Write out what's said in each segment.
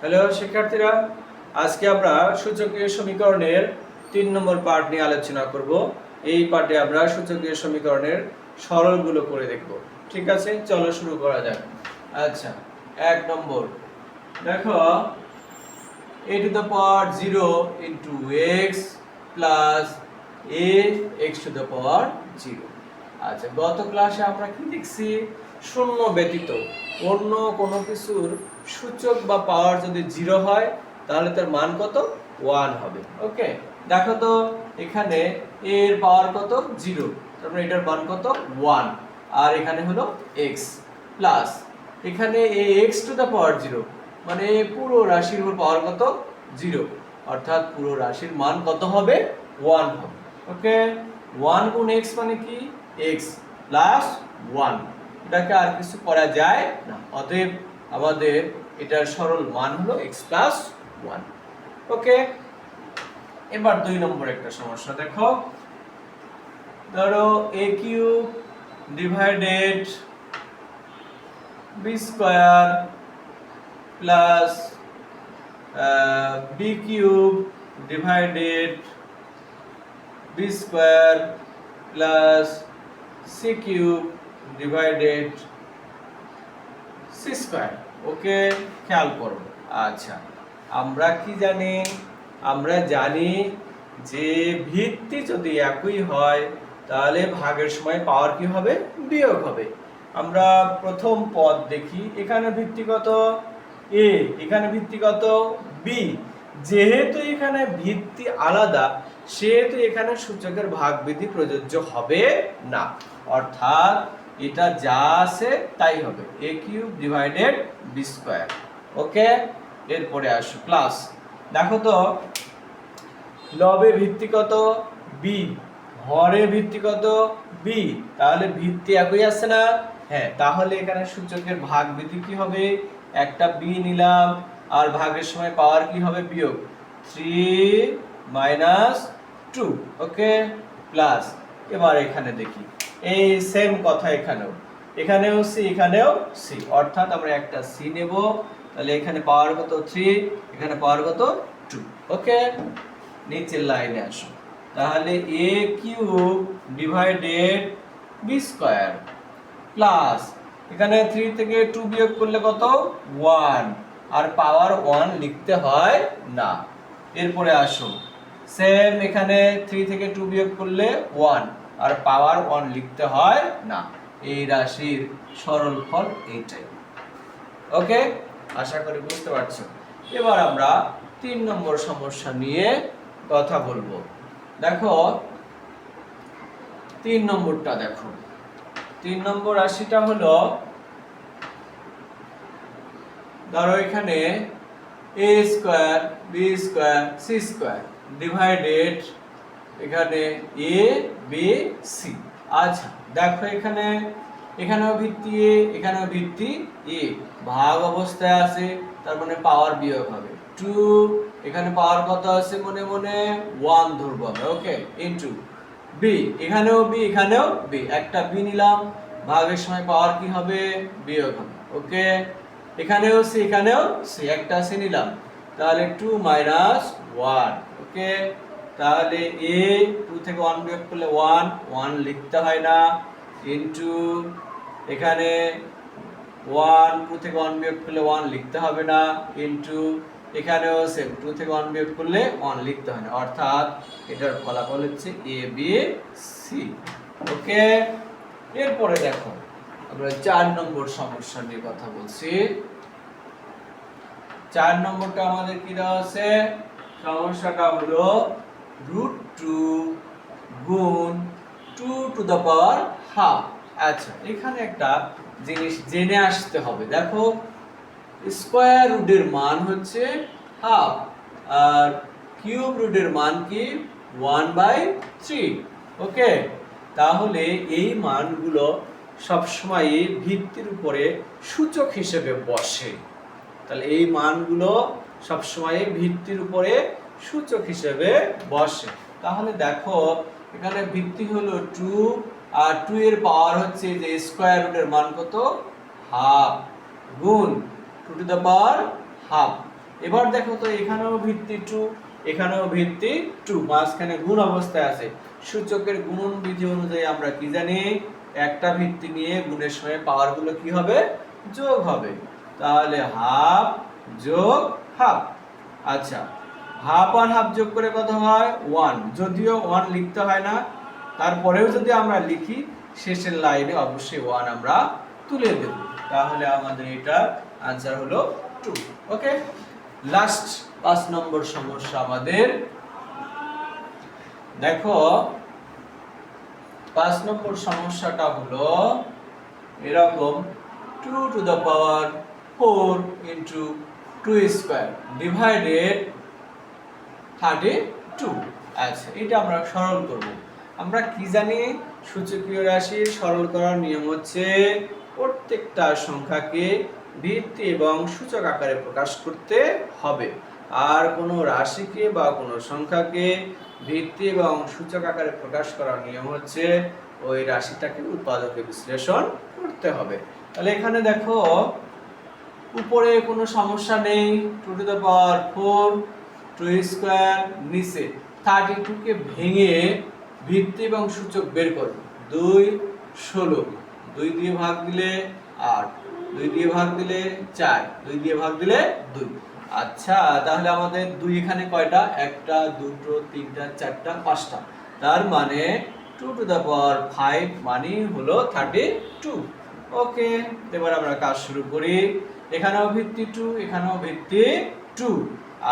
Hello, শিক্ষার্থীরা, আজকে আমরা সূচকীয় সমীকরণের তিন নম্বর পার্ট নিয়ে আলোচনা করব। এই পার্টে আমরা সূচকীয় সমীকরণের সরলগুলো করে দেখব। ঠিক আছে? চলো শুরু করা যাক। আচ্ছা এক নম্বর। দেখো, a to the power 0 into x plus a x to the power 0 আচ্ছা গত ক্লাসে আমরা কি দেখছি? শূন্য ব্যতীত। অন্য কোনো কিছুর সূচক বা পাওয়ার যদি জিরো হয়, তাহলে তার মান কত? ওয়ান হবে। ওকে, দেখো তো এখানে এর পাওয়ার কত? জিরো তারপরে এটার মান কত? ওয়ান আর এখানে হলো এক্স প্লাস এখানে a x to the power zero মানে পুরো রাশির উপর পাওয়ার কত? জিরো অর্থাৎ পুরো রাশির মান কত হবে? ওয়ান হবে। ওকে ওয়ান গুণ এক্স মানে কি? এক্স প্লাস ওয়ান এটাকে আর কিছু করা যায় না। অতএব আমাদের এটার সরল মান হলো এক্স প্লাস ওয়ান ওকে এবার দুই নম্বর একটা সমস্যা দেখো। ধরো a cube divided b square plus b cube divided b square plus c cube divided c square okay খেয়াল করো। আচ্ছা আমরা কি জানি? আমরা জানি যে ভিত্তি যদি একই হয়, তাহলে ভাগের সময় পাওয়ার কি হবে? বিয়োগ হবে। আমরা প্রথম পদ দেখি, এখানে ভিত্তিগত এ এখানে ভিত্তিগত বি যেহেতু এখানে ভিত্তি আলাদা, সেহেতু এখানে সূচকের ভাগবিধি প্রযোজ্য হবে না। অর্থাৎ এটা যা আছে তাই হবে। A cube divided b square. Okay? এরপরে আসো প্লাস দেখো তো, লবে ভিত্তিগত বি হরে ভিত্তিগত বি তাহলে ভিত্তি একই আছে না? হ্যাঁ তাহলে এখানে সূচকের ভাগ বিধি কি হবে? একটা বি নিলাম, আর ভাগের সময় পাওয়ার কি হবে? বিয়োগ। Three minus two okay? Plus এবার এখানে দেখি। এই সেম কথা এখানেও। এখানেও সি এখানেও সি অর্থাৎ আমরা একটা সি নেব। তাহলে এখানে পাওয়ার কত? থ্রি এখানে পাওয়ার কত? টু ওকে নিচের লাইনে আসো। তাহলে a cube divided b square plus এখানে থ্রি থেকে টু বিয়োগ করলে কত? ওয়ান আর পাওয়ার ওয়ান লিখতে হয় না। এরপরে আসো। সেম এখানে থ্রি থেকে টু বিয়োগ করলে ওয়ান আর পাওয়ার ওয়ান লিখতে হয় না। এই রাশির সরল ফল এইটাই। ওকে আশা করি বুঝতে পারছ। এবার আমরা তিন নম্বর সমস্যা নিয়ে কথা বলব। দেখো তিন নম্বরটা দেখো। তিন নম্বর রাশিটা হলো ধরো এখানে a square b square c square divided এখানে এ বি সি আচ্ছা দেখো এখানে, এখানেও ভিত্তি এ এখানেও ভিত্তি এ ভাগ অবস্থায় আছে তার মানে পাওয়ার বিয়োগ হবে। টু এখানে পাওয়ার কত আছে মনে মনে? ওয়ান ধরবো আমরা ওকে ইনটু বি এখানেও বি এখানেও বি একটা বি নিলাম, ভাগের সময় পাওয়ার কি হবে? বিয়োগ হবে ওকে এখানেও সি এখানেও সি একটা সি নিলাম। তাহলে টু মাইনাস ওয়ান ওকে তাহলে এ টু থেকে ওয়ান বিয়োগ করলে ওয়ান ওয়ান লিখতে হয় না। ইন্টু এখানে ওয়ান টু থেকে ওয়ান বিয়োগ করলে ওয়ান লিখতে হবে না। ইন্টু এখানেও সেম টু থেকে ওয়ান বিয়োগ করলে ওয়ান লিখতে হয় না। অর্থাৎ এটার ফলাফল হচ্ছে এ বি সি ওকে? এরপরে দেখো, আমরা চার নম্বর সমস্যা নিয়ে কথা বলছি। চার নম্বরটা আমাদের কি দেওয়া আছে? সমস্যাটা হলো রুট টু গুণ two to the power half আচ্ছা এখানে একটা জিনিস জেনে আসতে হবে। দেখো স্কোয়ার রুটের মান হচ্ছে হাফ আর কিউব রুটের মান কি? One by three okay? তাহলে এই মানগুলো সবসময় ভিত্তির উপরে সূচক হিসেবে বসে। তাহলে এই মানগুলো সবসময় ভিত্তির উপরে সূচক হিসেবে বসে। তাহলে দেখো, এখানে ভিত্তি হলো টু আর টু এর পাওয়ার হচ্ছে যে স্কোয়ার রুটের মান কত? হাফ গুণ two to the power half এবার দেখো তো, এখানেও ভিত্তি টু এখানেও ভিত্তি টু মাঝখানে গুণ অবস্থায় আছে। সূচকের গুণন বিধি অনুযায়ী আমরা কি জানি? একটা ভিত্তি নিয়ে গুণের সময় পাওয়ারগুলো কি হবে? যোগ হবে। তাহলে হাফ যোগ হাফ আচ্ছা হাফ আর হাফ যোগ করে কত হয়? ওয়ান। যদিও ওয়ান লিখতে হয় না, তারপরেও যদি আমরা লিখি, শেষের লাইনে অবশ্যই ওয়ান আমরা তুলে দেব। তাহলে আমাদের এটা আনসার হলো টু ওকে লাস্ট পাঁচ নম্বর সমস্যা আমাদের। দেখো, পাঁচ নম্বর সমস্যাটা হলো এরকম two to the power four into two square divided thirty two. আচ্ছা এটা আমরা সরল করব। আমরা কি জানি? সূচকীয় রাশি সরল করার নিয়ম হচ্ছে প্রত্যেকটা সংখ্যাকে ভিত্তি এবং সূচক আকারে প্রকাশ করতে হবে। আর কোনো রাশিকে বা কোনো সংখ্যাকে ভিত্তি এবং সূচক আকারে প্রকাশ করার নিয়ম হচ্ছে ওই রাশিটাকে উৎপাদকে বিশ্লেষণ করতে হবে। তাহলে এখানে দেখো, উপরে কোনো সমস্যা নেই, two to the power four square নিচে থার্টি টুকে ভেঙে ভিত্তি এবং সূচক বের করো। দুই ষোলো। দুই দিয়ে ভাগ দিলে আট। দুই দিয়ে ভাগ দিলে চার। দুই দিয়ে ভাগ দিলে দুই। আচ্ছা তাহলে আমাদের দুই এখানে কয়টা? একটা, দুটো, তিনটা, চারটা, পাঁচটা। তার মানে two to the power five মানে হলো থার্টি টু ওকে, এবার আমরা কাজ শুরু করি। এখানেও ভিত্তি টু এখানেও ভিত্তি টু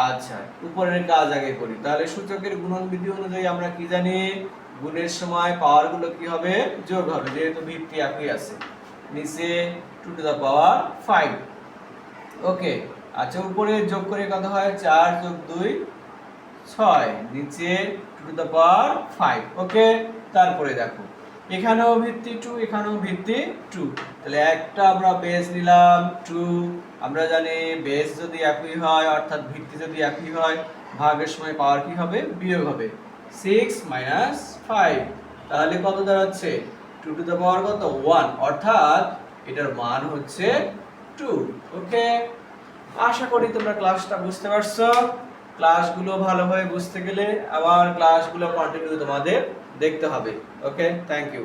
আচ্ছা উপরের কাজ আগে করি। তাহলে সূচকের গুণন বিধি অনুযায়ী আমরা কি জানি? গুণের সময় পাওয়ারগুলো কি হবে? যোগ হবে, যেহেতু ভিত্তি একই আছে। নিচে two to the power five okay আচ্ছা উপরে যোগ করে কত হয়? চার যোগ দুই, ছয়। নিচে two to the power five okay তারপরে দেখো। এখানেও ভিত্তি টু এখানেও ভিত্তি টু তাহলে একটা আমরা বেস নিলাম টু আমরা জানি বেস যদি একই হয়, অর্থাৎ ভিত্তি যদি একই হয়, ভাগের সময় পাওয়ার কি হবে? বিয়োগ হবে। সিক্স মাইনাস ফাইভ তাহলে কত দাঁড়াচ্ছে? টু টু দ্য পাওয়ার কত? ওয়ান অর্থাৎ এটার মান হচ্ছে টু ওকে আশা করি তোমরা ক্লাসটা বুঝতে পারছ। ক্লাসগুলো ভালোভাবে বুঝতে গেলে আবার ক্লাসগুলো কন্টিনিউ তোমাদের দেখতে হবে ওকে থ্যাংক ইউ